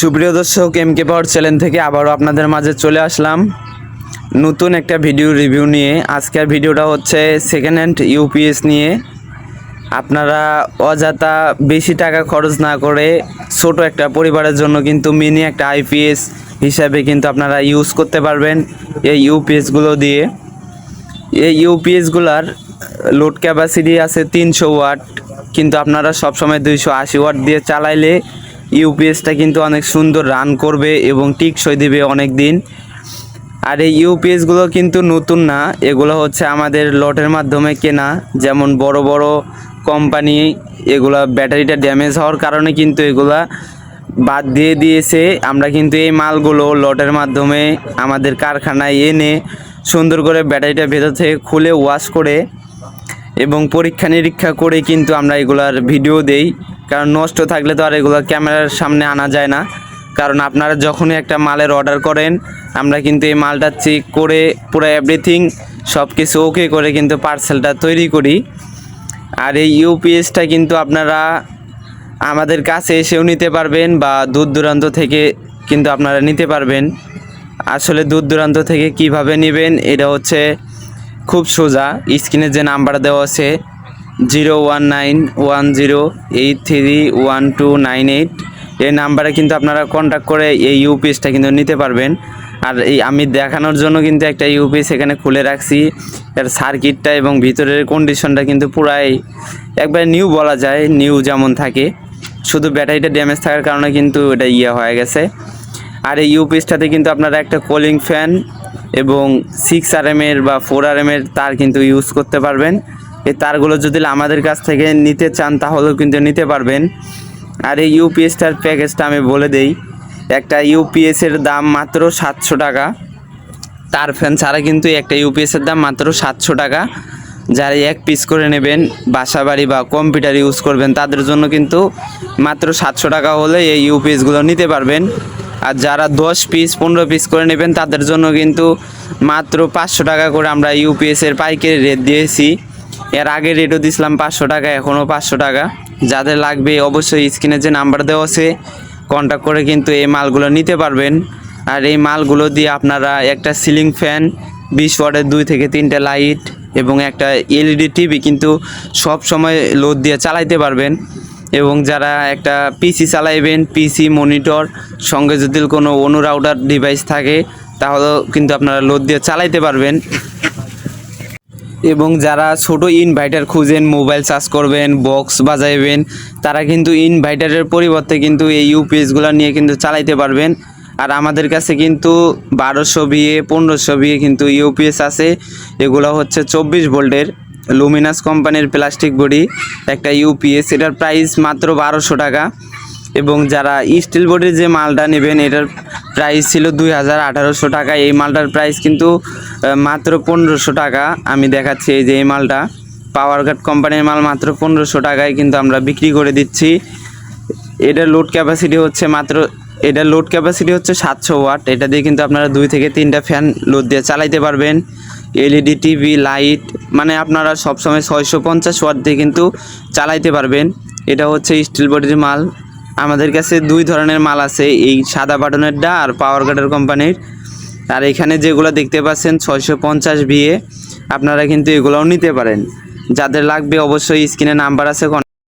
সুপ্রিয় দর্শক M K পাওয়ার channel থেকে আবারও আপনাদের মাঝে চলে আসলাম। নতুন একটা ভিডিও রিভিউ নিয়ে। আজকের ভিডিওটা হচ্ছে সেকেন্ড হ্যান্ড ইউপিএস নিয়ে। আপনারা অযথা বেশি টাকা খরচ না করে ছোট একটা পরিবারের জন্য কিন্তু মিনি একটা আইপিএস হিসাবে কিন্তু আপনারা ইউজ করতে পারবেন এই ইউপিএসগুলো দিয়ে। এই ইউপিএসগুলার লোড ক্যাপাসিটি আছে তিনশো ওয়াট, কিন্তু আপনারা সবসময় দুইশো আশি ওয়াট দিয়ে চালাইলে ইউপিএসটা কিন্তু অনেক সুন্দর রান করবে এবং টিকসই দেবে অনেক দিন আর এই ইউপিএসগুলো কিন্তু নতুন না, এগুলো হচ্ছে আমাদের লটের মাধ্যমে কেনা। যেমন বড় বড় কোম্পানি এগুলা ব্যাটারিটা ড্যামেজ হওয়ার কারণে কিন্তু এগুলা বাদ দিয়ে দিয়েছে। আমরা কিন্তু এই মালগুলো লটের মাধ্যমে আমাদের কারখানায় এনে সুন্দর করে ব্যাটারিটা ভেতর থেকে খুলে ওয়াশ করে এবং পরীক্ষা নিরীক্ষা করে কিন্তু আমরা এগুলার ভিডিও দেই। কারণ নষ্ট থাকলে তো আর এগুলো ক্যামেরার সামনে আনা যায় না। কারণ আপনারা যখনই একটা মালের অর্ডার করেন, আমরা কিন্তু এই মালটা চেক করে পুরো এভরিথিং সব কিছু ওকে করে কিন্তু পার্সেলটা তৈরি করি। আর এই ইউপিএসটা কিন্তু আপনারা আমাদের কাছে এসেও নিতে পারবেন বা দূর দূরান্ত থেকে কিন্তু আপনারা নিতে পারবেন। আসলে দূর দূরান্ত থেকে কীভাবে নেবেন, এটা হচ্ছে খুব সোজা। স্ক্রিনে যে নাম্বার দেওয়া আছে zero one nine one zero eight three one two nine eight. এই নাম্বারে কিন্তু আপনারা কন্ট্যাক্ট করে এই ইউপিএসটা কিন্তু নিতে পারবেন। আর এই আমি দেখানোর জন্য কিন্তু একটা ইউপিএস এখানে খুলে রাখছি। এর সার্কিটটা এবং ভিতরের কন্ডিশনটা কিন্তু পুরাই একবার নিউ বলা যায় নিউ যেমন থাকে। শুধু ব্যাটারিটা ড্যামেজ থাকার কারণে কিন্তু এটা ইয়ে হয়ে গেছে। আর এই ইউপিএসটাতে কিন্তু আপনারা একটা কুলিং ফ্যান এবং সিক্স আর এর বা ফোর আর এর তার কিন্তু ইউজ করতে পারবেন। এই তারগুলো যদি আমাদের কাছ থেকে নিতে চান, তাহলেও কিন্তু নিতে পারবেন। আর এই ইউপিএসটার প্যাকেজটা আমি বলে দেই, একটা ইউপিএসের দাম মাত্র সাতশো টাকা। তার ফ্যান ছাড়া কিন্তু একটা ইউপিএসের দাম মাত্র সাতশো টাকা। যারা এক পিস করে নেবেন বাসা বাড়ি বা কম্পিউটার ইউজ করবেন, তাদের জন্য কিন্তু মাত্র সাতশো টাকা হলে এই ইউপিএসগুলো নিতে পারবেন। আর যারা দশ পিস, পনেরো পিস করে নেবেন, তাদের জন্য কিন্তু মাত্র পাঁচশো টাকা করে আমরা ইউপিএসের পাইকারি রেট দিয়েছি। এর আগে রেটও দিয়েছিলাম পাঁচশো টাকা এখনও পাঁচশো টাকা। যাদের লাগবে অবশ্যই স্ক্রিনে যে নাম্বার দেওয়া আছে কন্ট্যাক্ট করে কিন্তু এই মালগুলো নিতে পারবেন। আর এই মালগুলো দিয়ে আপনারা একটা সিলিং ফ্যান বিশ ওয়াটের দুই থেকে তিনটে লাইট এবং একটা এলইডি টিভি কিন্তু সব সময় লোড দিয়ে চালাইতে পারবেন। এবং যারা একটা পিসি চালাইবেন পিসি মনিটর সঙ্গে যদি কোনো অনুরাউটার ডিভাইস থাকে, তাহলেও কিন্তু আপনারা লোড দিয়ে চালাইতে পারবেন। এবং যারা ছোট ইনভার্টার খুঁজেন মোবাইল চার্জ করবেন বক্স বাজাইবেন, তারা কিন্তু ইনভার্টারের পরিবর্তে কিন্তু এই ইউপিএসগুলো নিয়ে কিন্তু চালাইতে পারবেন। আর আমাদের কাছে কিন্তু বারোশো বিয়ে, পনেরোশো বিয়ে কিন্তু ইউপিএস আছে। এগুলো হচ্ছে চব্বিশ ভোল্টের লুমিনাস কোম্পানির প্লাস্টিক বডি একটা ইউপিএস এটার প্রাইস মাত্র বারোশো টাকা। এবং যারা স্টিল বডির যে মালটা নেবেন, এটার প্রাইস ছিল দুই হাজার আঠারোশো টাকা। এই মালটার প্রাইস কিন্তু মাত্র পনেরোশো টাকা। আমি দেখাচ্ছি এই যে এই মালটা। পাওয়ার কাট কোম্পানির মাল মাত্র পনেরোশো টাকায় কিন্তু আমরা বিক্রি করে দিচ্ছি। এটার লোড ক্যাপাসিটি হচ্ছে মাত্র, এটার লোড ক্যাপাসিটি হচ্ছে সাতশো ওয়াট। এটা দিয়ে কিন্তু আপনারা দুই থেকে তিনটা ফ্যান লোড দিয়ে চালাইতে পারবেন। এলইডি টিভি লাইট মানে আপনারা সবসময় ছয়শো পঞ্চাশ ওয়াট দিয়ে কিন্তু চালাইতে পারবেন। এটা হচ্ছে স্টিল বডির মাল। আমাদের কাছে দুই ধরনের মাল আছে, এই সাদা বাটনেরটা আর পাওয়ার কাটার কোম্পানির। আর এখানে যেগুলো দেখতে পাচ্ছেন, ছয়শো পঞ্চাশ বিয়ে আপনারা কিন্তু এগুলোও নিতে পারেন। যাদের লাগবে অবশ্যই স্ক্রিনে নাম্বার আছে